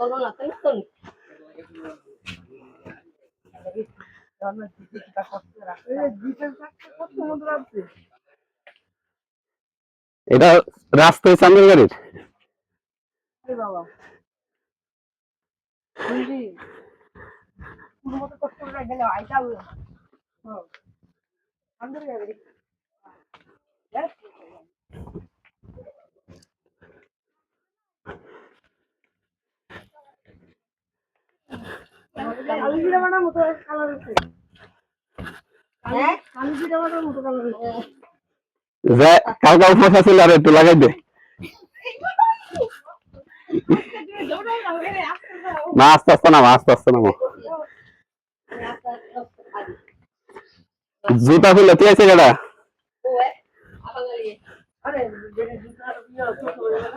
চলো না তাই তো এটা রাস্তায় চান্দের গাড়ির বাবা। কালকে উপবাস ছিল আর একটু লাগাই দে। না আস্তে আস্তে নামো আস্তে আস্তে নামো। জুতা খুলে তুই আছে কেডা? আরে জুতা ইয়ে ছোট হয়ে গেল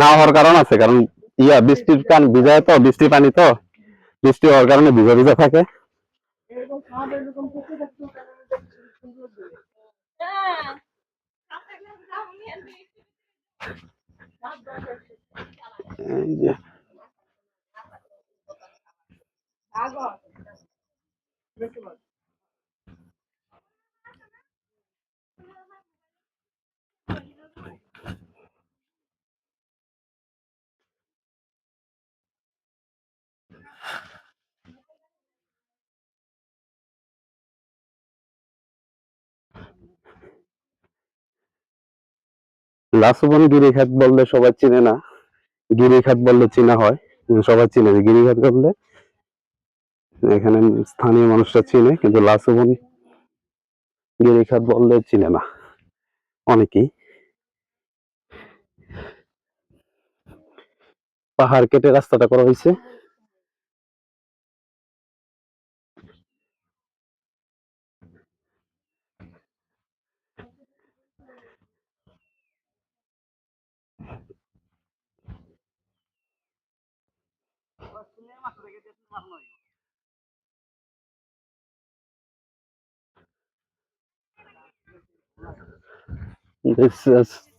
না হওয়ার কারণ আছে কারণ ইয়া বৃষ্টির কান ভিজায় তো বৃষ্টির পানি তো। বৃষ্টি হওয়ার কারণে ভিজা ভিজা থাকে। এই যে। লাসুবন গিরিখাত বললে সবাই চিনে না। গিরিখাত বললে চিনা হয় সবাই চিনে গিরিখাত বললে এখানে স্থানীয় মানুষরা চিনে, কিন্তু লাসুবন গিরিখাত বললে চিনে না। অনেকেই। পাহাড় কেটে রাস্তাটা করা হয়েছে।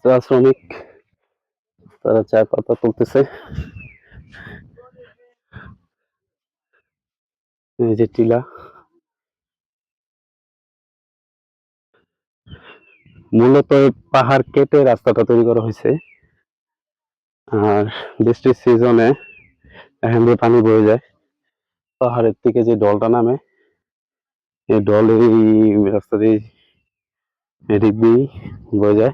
চা শ্রমিক তারা চা পাতা তুলতেছে। এই যে টিলা। মূলত পাহাড় কেটে রাস্তাটা তৈরি করা হয়েছে। আর বৃষ্টির সিজনে এখান দিয়ে পানি বয়ে যায়। পাহাড়ের থেকে যে ডলটা নামে, এই ডল এই রাস্তা দিয়ে এদিক দিয়েই বয়ে যায়।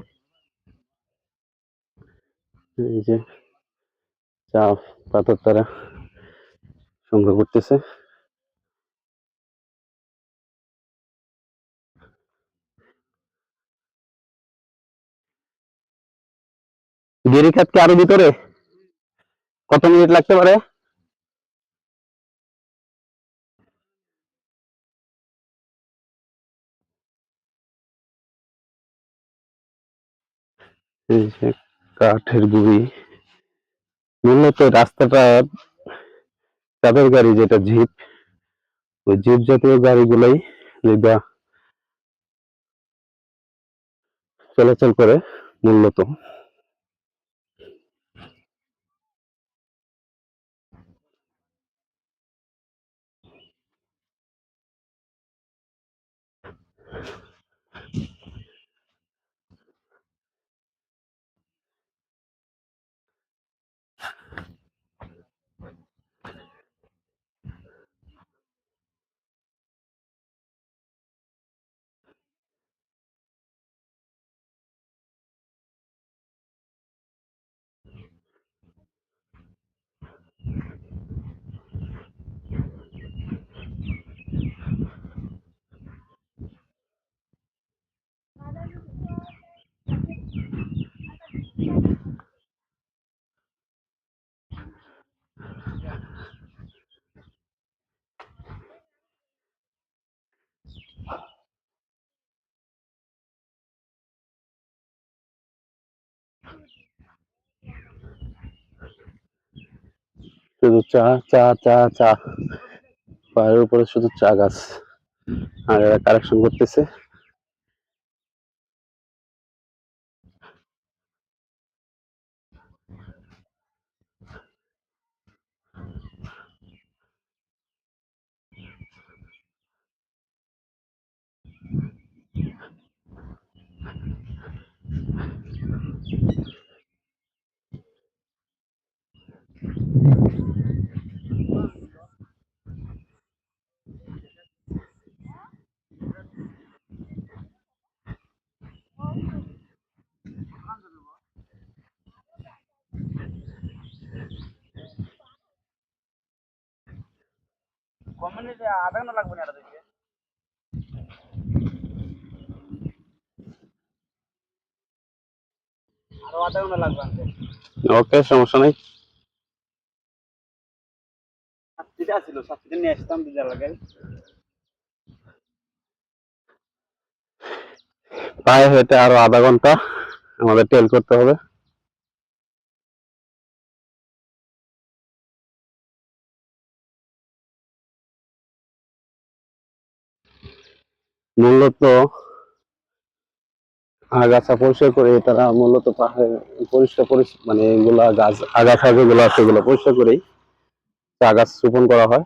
এই যে চা পাতার তারা সংগ্রহ করতেছে। গিরিখাত কি আরও ভিতরে কত মিনিট লাগতে পারে? কাঠের গুড়ি। মূলত রাস্তাটা চাঁদের গাড়ি যেটা জিপ, ওই জিপ জাতীয় গাড়িগুলোই যেটা চলাচল করে মূলত। শুধু চা চা চা চা। পাহাড়ের উপরে শুধু চা গাছ। আর এরা কারেকশন করতেছে। কমিউনিটি আধা ঘণ্টা লাগবে না এটা দেখতে। আরও আধা ঘণ্টা লাগবে ওকে সমস্যা নাই। সাতটিতে আসছিল সাতটিতে নিয়ে আসতাম দুটা লাগে। পায়ে হেঁটে আরও আধা ঘণ্টা আমাদের টেল করতে হবে। মূলত আগাছা পরিষ্কার করে তারা মূলত পাহাড়ে পরিষ্কার মানে এগুলা গাছ, আগাছা যেগুলো আছে এগুলো পরিষ্কার করেই চা গাছ রোপণ করা হয়।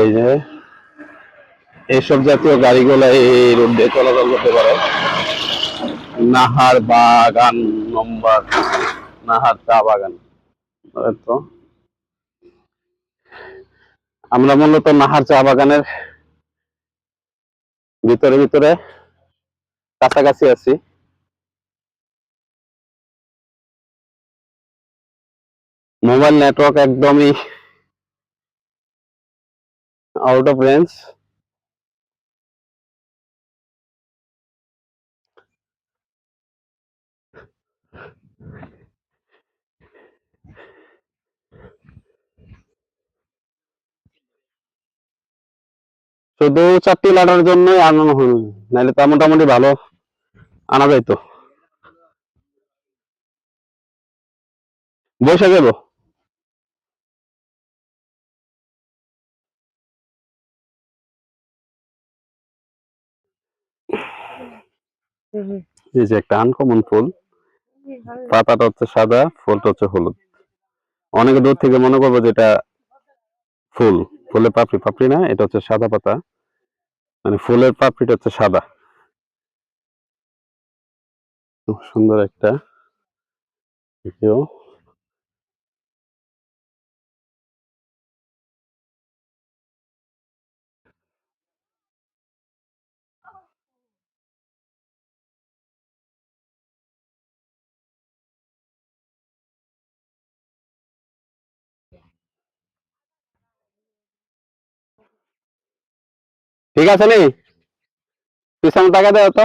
এই যে এইসব জাতীয় গাড়িগুলো এই রোড দিয়ে চলাচল করতে পারে। নাহার বাগান নম্বর, নাহার চা বাগান। তো আমরা মূলত নাহার চা বাগানের ভিতরে ভিতরে কাছাকাছি আছি। মোবাইল নেটওয়ার্ক একদমই আউট অফ রেঞ্জ শুধু চারটি লাটার জন্যই আনানো হল নাহলে তা মোটামুটি ভালো আনা যাইতো। বসে গেল। এই যে একটা আনকমন ফুল। পাতাটা হচ্ছে সাদা, ফুলটা হচ্ছে হলুদ। অনেকে দূর থেকে মনে করব যে এটা ফুল। ফুলে পাপড়ি পাপড়ি না, এটা হচ্ছে সাদা পাতা। মানে ফুলের পাপড়িটা হচ্ছে সাদা। খুব সুন্দর একটা ঠিক আছে নি? পিছনে টাকা দেও তো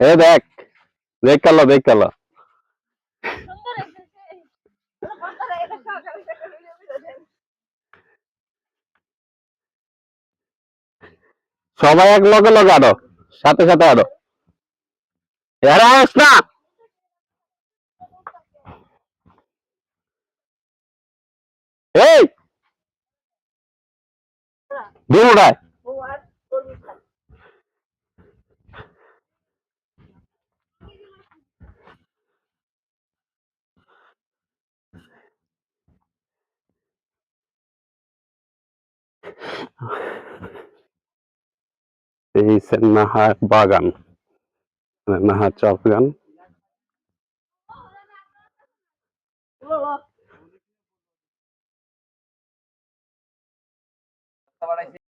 এ দেখ দেখ কালো দেখ কালো। সবাই এক লগে লগে আরও সাথে সাথে আরও এরা আস না এই দুটায় এই হচ্ছে নাহার বাগান নাহার চা বাগান